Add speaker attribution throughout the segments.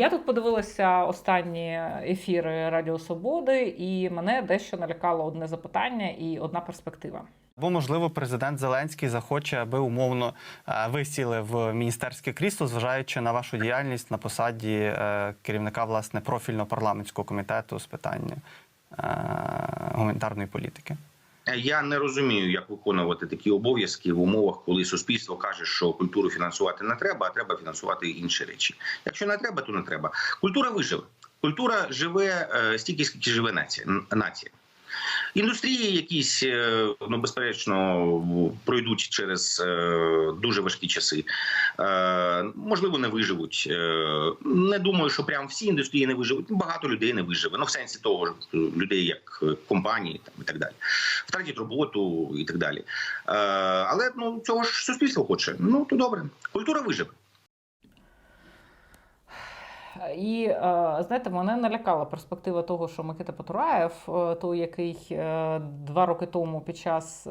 Speaker 1: Я тут подивилася останні ефіри Радіо Свободи, і мене дещо налякало одне запитання і одна перспектива.
Speaker 2: Або, можливо, президент Зеленський захоче, аби умовно е, ви сіли в міністерське крісло, зважаючи на вашу діяльність на посаді е, керівника власне профільного парламентського комітету з питань е, гуманітарної політики.
Speaker 3: Я не розумію, як виконувати такі обов'язки в умовах, коли суспільство каже, що культуру фінансувати не треба, а треба фінансувати інші речі. Якщо не треба, то не треба. Культура виживе. Культура живе е, стільки, скільки живе нація. нація. Індустрії, якісь е, ну безперечно пройдуть через е, дуже важкі часи. Е, можливо, не виживуть. Не думаю, що прям всі індустрії не виживуть. Багато людей не виживе. Ну в сенсі того людей, як компанії, і так далі, втратять роботу і так далі. Але ну цього ж суспільство хоче. Ну то добре. Культура виживе.
Speaker 1: І е, знаєте, мене налякала перспектива того, що Микита Потураєв, е, той, який е, два роки тому під час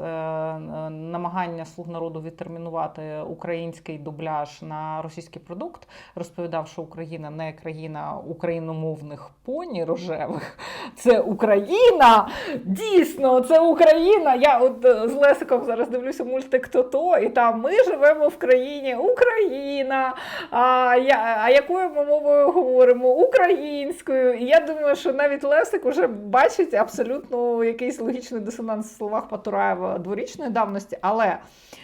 Speaker 1: намагання слуг народу відтермінувати український дубляж на російський продукт, розповідав, що Україна не країна україномовних поні рожевих, це Україна. Дійсно, це Україна. Я от з Лесиком зараз дивлюся мультик То-То, і там ми живемо в країні Україна. А, я, а якою ми мовою говоримо? Українською. І я думаю, що навіть Лесик уже бачить абсолютно якийсь логічний дисонанс в словах Патураєва дворічної давності. Але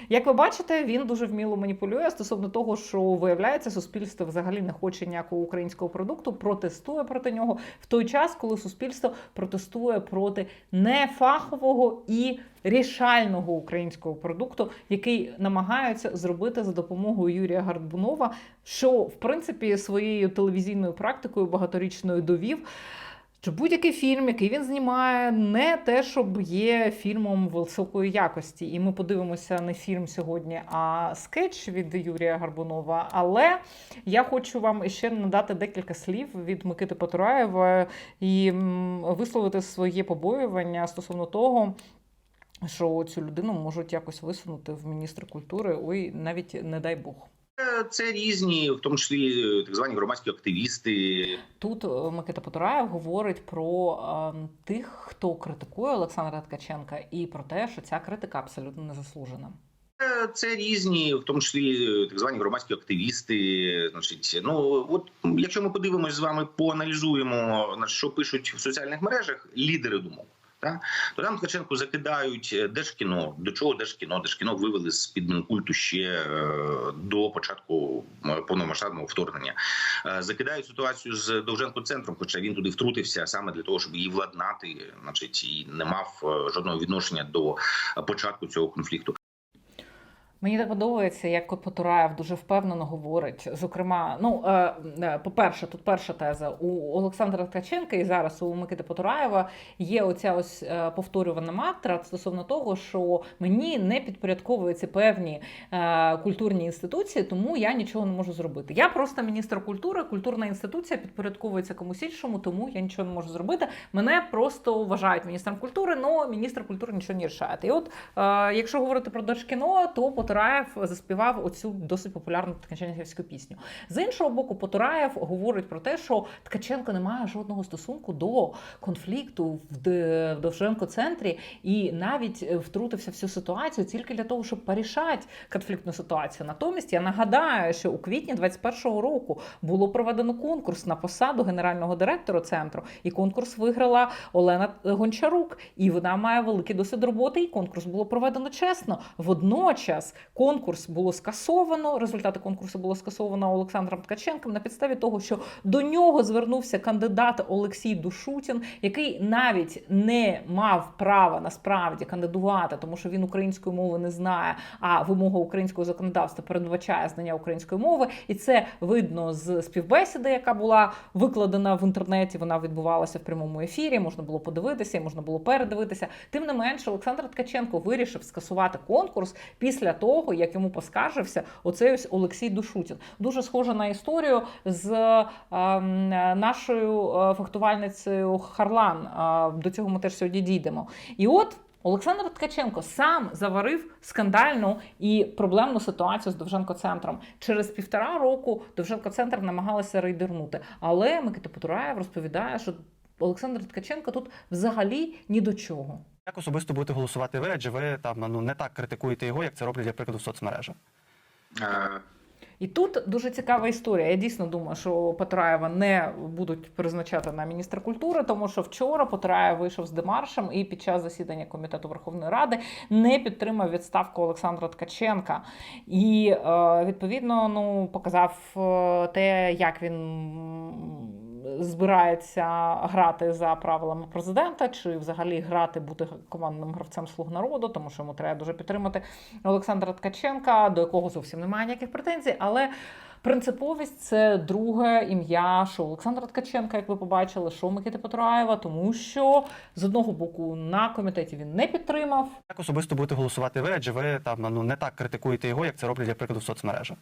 Speaker 1: як ви бачите, він дуже вміло маніпулює стосовно того, що виявляється, суспільство взагалі не хоче ніякого українського продукту, протестує проти нього в той час, коли суспільство протестує проти нефахового і рішального українського продукту, який намагаються зробити за допомогою Юрія Гардбунова, що в принципі своєю телевізійною практикою багаторічною довів. Що будь-який фільм, який він знімає, не те, щоб є фільмом високої якості. І ми подивимося не фільм сьогодні, а скетч від Юрія Гарбунова. Але я хочу вам ще надати декілька слів від Микити Потураєва і висловити своє побоювання стосовно того, що цю людину можуть якось висунути в міністр культури. Ой, навіть не дай Бог.
Speaker 3: Це різні, в тому числі е, так звані громадські активісти.
Speaker 1: Тут е, Микита Потураєв говорить про е, тих, хто критикує Олександра Ткаченка, і про те, що ця критика абсолютно незаслужена.
Speaker 3: Е, Це різні, в тому числі так звані громадські активісти. Значить, ну от якщо ми подивимось з вами, поаналізуємо що пишуть в соціальних мережах лідери думок. Та то там Ткаченку закидають е, Держкіно. До чого Держкіно? Держкіно вивели з під культу ще е, до початку повномасштабного вторгнення. Е, Закидають ситуацію з Довженко центром, хоча він туди втрутився саме для того, щоб її владнати, значить, і не мав жодного відношення до початку цього конфлікту.
Speaker 1: Мені так подобається, як Потураєв дуже впевнено говорить. Зокрема, ну е, е, по-перше, тут перша теза у Олександра Ткаченка і зараз у Микити Потураєва є оця ось е, повторювана мантра стосовно того, що мені не підпорядковуються певні культурні інституції, тому я нічого не можу зробити. Я просто міністр культури, культурна інституція підпорядковується комусь іншому, тому я нічого не можу зробити. Мене просто вважають міністром культури, але міністр культури нічого не рішає. І от, якщо говорити про Держкіно, то Потураєв заспівав оцю досить популярну ткаченківську пісню. З іншого боку, Потураєв говорить про те, що Ткаченко не має жодного стосунку до конфлікту в Д- Довженко центрі і навіть втрутився в цю ситуацію тільки для того, щоб порішати конфліктну ситуацію. Натомість я нагадаю, що у квітні 21-го року було проведено конкурс на посаду генерального директора центру, і конкурс виграла Олена Гончарук. І вона має великий досвід роботи. І конкурс було проведено чесно. Водночас конкурс було скасовано. Результати конкурсу було скасовано Олександром Ткаченком на підставі того, що до нього звернувся кандидат Олексій Душутін, який навіть не мав права насправді кандидувати, тому що він української мови не знає. А вимога українського законодавства передбачає знання української мови, і це видно з співбесіди, яка була викладена в інтернеті. Вона відбувалася в прямому ефірі. Можна було подивитися, можна було передивитися. Тим не менше, Олександр Ткаченко вирішив скасувати конкурс після того, як йому поскаржився оцей ось Олексій Душутін. Дуже схоже на історію з е, нашою е, фехтувальницею Харлан. Е, До цього ми теж сьогодні дійдемо. І от Олександр Ткаченко сам заварив скандальну і проблемну ситуацію з Довженко-центром. Через півтора року Довженко-центр намагалися рейдернути. Але Микита Потураєв розповідає, що Олександр Ткаченко тут взагалі ні до чого.
Speaker 2: Як особисто будете голосувати ви, адже ви там ну не так критикуєте його, як це роблять, для прикладу, в соцмережах.
Speaker 3: Е,
Speaker 1: І тут дуже цікава історія. Я дійсно думаю, що Потураєва не будуть призначати на міністра культури, тому що вчора Потураєв вийшов з демаршем і під час засідання комітету Верховної Ради не підтримав відставку Олександра Ткаченка. І е, відповідно ну показав е, те, як він збирається грати за правилами президента, чи взагалі грати бути командним гравцем слуг народу, тому що йому треба дуже підтримати Олександра Ткаченка, до якого зовсім немає ніяких претензій, але. Принциповість це друге ім'я що Олександра Ткаченка, як ви побачили, що Микити Петраєва, тому що з одного боку на комітеті він не підтримав.
Speaker 2: Як особисто будете голосувати ви, адже ви там ну не так критикуєте його, як це роблять, для прикладу, в соцмережах.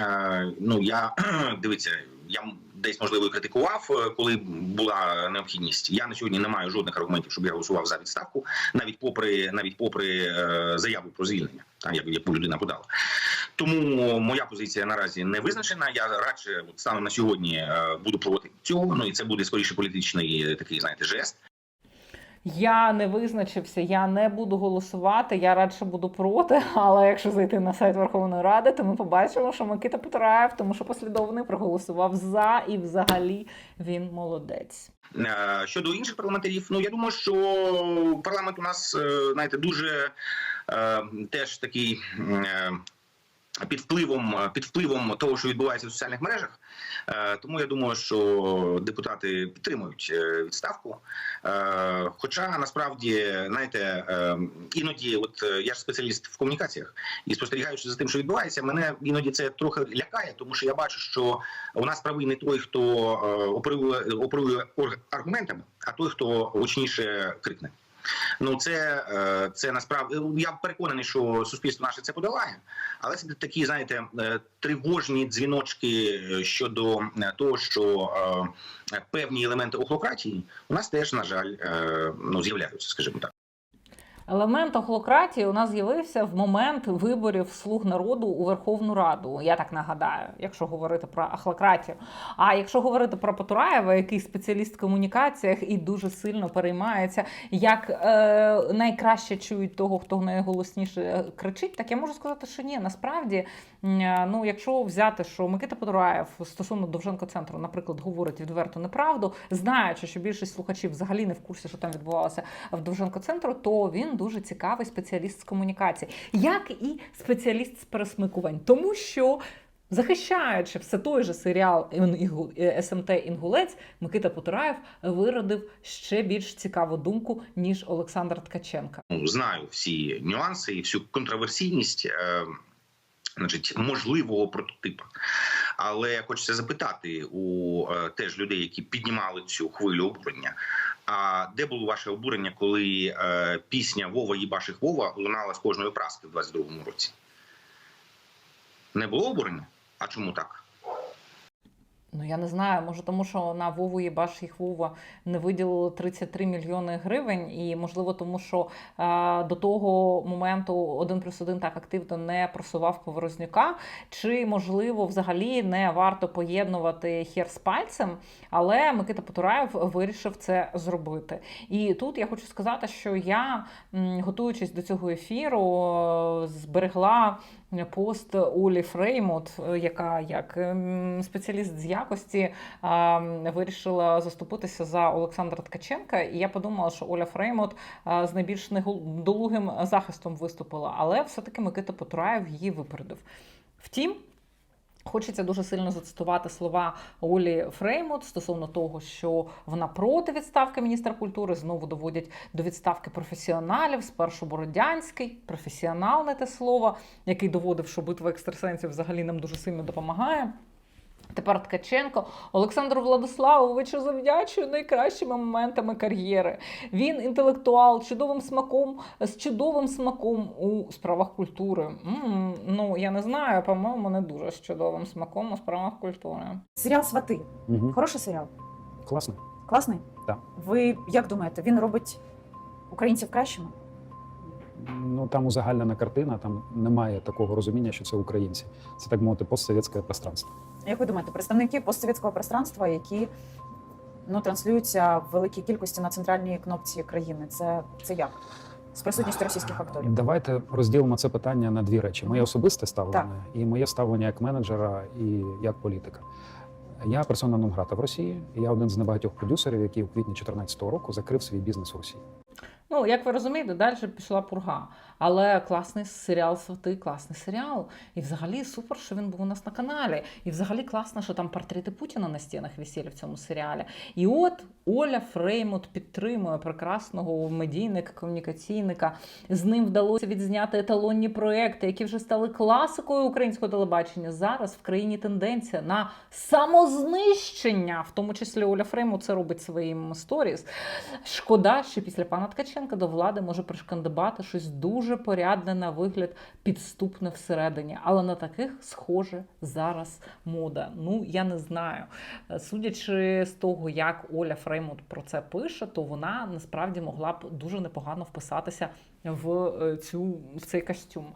Speaker 3: Е, ну я дивіться, я десь можливо і критикував, е, коли була необхідність. Я на сьогодні не маю жодних аргументів, щоб я голосував за відставку, навіть попри навіть попри е, заяву про звільнення, там як- яку людина подала. Тому моя позиція наразі не визначена. Я радше от станом на сьогодні буду проти цього. Ну і це буде скоріше політичний такий, знаєте, жест.
Speaker 1: Я не визначився, я не буду голосувати, я радше буду проти. Але якщо зайти на сайт Верховної Ради, то ми побачимо, що Микита Петраєв, тому що послідовний проголосував за і взагалі він молодець.
Speaker 3: Е, Щодо інших парламентарів, ну я думаю, що парламент у нас е, знаєте дуже е, теж такий. Е, Під впливом під впливом того, що відбувається в соціальних мережах, Е, тому я думаю, що депутати підтримують е, відставку. Е, Хоча насправді знаєте, е, іноді, от е, я ж спеціаліст в комунікаціях, і спостерігаючи за тим, що відбувається, мене іноді це трохи лякає, тому що я бачу, що у нас правий не той, хто е, оперує, оперує аргументами, а той, хто гучніше крикне. Ну це, е, це насправді я переконаний, що суспільство наше це подолає, але це такі, знаєте, е, тривожні дзвіночки е, щодо того, що певні елементи охлократії у нас теж, на жаль, ну з'являються, скажімо так.
Speaker 1: Елемент охлократії у нас з'явився в момент виборів слуг народу у Верховну Раду. Я так нагадаю, якщо говорити про охлократію. А якщо говорити про Потураєва, який спеціаліст в комунікаціях і дуже сильно переймається, як е, найкраще чують того, хто найголосніше кричить, так я можу сказати, що ні, насправді, е, ну якщо взяти, що Микита Потураєв стосовно Довженко центру, наприклад, говорить відверто неправду, знаючи, що більшість слухачів взагалі не в курсі, що там відбувалося в Довженко центру, то він дуже цікавий спеціаліст з комунікації, як і спеціаліст з пересмикувань, тому що. Захищаючи все той же серіал «Ін- Інгу- е, СМТ Інгулець, Микита Потураєв виродив ще більш цікаву думку ніж Олександр Ткаченка.
Speaker 3: ну, знаю всі нюанси і всю контроверсійність е, значить, можливого прототипу. Але хочеться запитати у е, теж людей, які піднімали цю хвилю обурення. А де було ваше обурення, коли е, пісня Вова їбаших Вова лунала з кожної праски в 22-му році? Не було обурення? А чому так?
Speaker 1: Ну я не знаю, може тому, що на Вову Єбаш їх Вова не виділили 33 мільйони гривень, і можливо, тому що е, до того моменту один плюс один так активно не просував Поворознюка, чи можливо взагалі не варто поєднувати хер з пальцем, але Микита Потураєв вирішив це зробити. І тут я хочу сказати, що я, готуючись до цього ефіру, е, зберегла пост Олі Фреймут, е, яка як ем, спеціаліст з якості вирішила заступитися за Олександра Ткаченка. І я подумала, що Оля Фреймут з найбільш недолугим захистом виступила, але все-таки Микита Потураєв її випередив. Втім. Хочеться дуже сильно зацитувати слова Олі Фреймут стосовно того, що вона проти відставки міністра культури. Знову доводять до відставки професіоналів. Спершу Бородянський, професіонал не те слово, який доводив, що битва екстрасенсів взагалі нам дуже сильно допомагає. Тепер Ткаченко Олександру Владиславовичу завдячує найкращими моментами кар'єри. Він інтелектуал, чудовим смаком, з чудовим смаком у справах культури. м ну я не знаю, по-моєму, не дуже з чудовим смаком у справах культури.
Speaker 4: Серіал Свати.
Speaker 5: Угу.
Speaker 4: Хороший серіал.
Speaker 5: Класно.
Speaker 4: Класний?
Speaker 5: Так.
Speaker 4: Ви як думаєте, він робить українців кращими? Ну там узагальнена картина, там немає такого розуміння, що це українці. Це так мовити постсовєтське пространство.
Speaker 5: Як ви думаєте, представники постсовєтського пространства, які ну, транслюються в великій кількості на центральній кнопці країни, це, це як? З присутністю російських акторів?
Speaker 4: Давайте розділимо це питання на дві речі: моє особисте ставлення і моє ставлення як менеджера і як політика. Я персона нон грата в Росії. і Я один з небагатьох продюсерів, який у квітні 2014 року закрив свій бізнес у Росії.
Speaker 1: Ну, як ви розумієте, далі пішла пурга. Але класний серіал Свати, класний серіал. І взагалі супер, що він був у нас на каналі. І взагалі класно, що там портрети Путіна на стінах висіли в цьому серіалі. І от Оля Фреймут підтримує прекрасного медійника, комунікаційника. З ним вдалося відзняти еталонні проекти, які вже стали класикою українського телебачення. Зараз в країні тенденція на самознищення, в тому числі Оля Фреймут це робить своїм сторіс. Шкода, що після пана Ткаченка до влади може пришкандибати щось дуже порядне на вигляд, підступне всередині. Але на таких схоже зараз мода. Ну я не знаю. Е, Судячи з того, як Оля Фреймут про це пише, то вона насправді могла б дуже непогано вписатися в е, цю в цей костюм.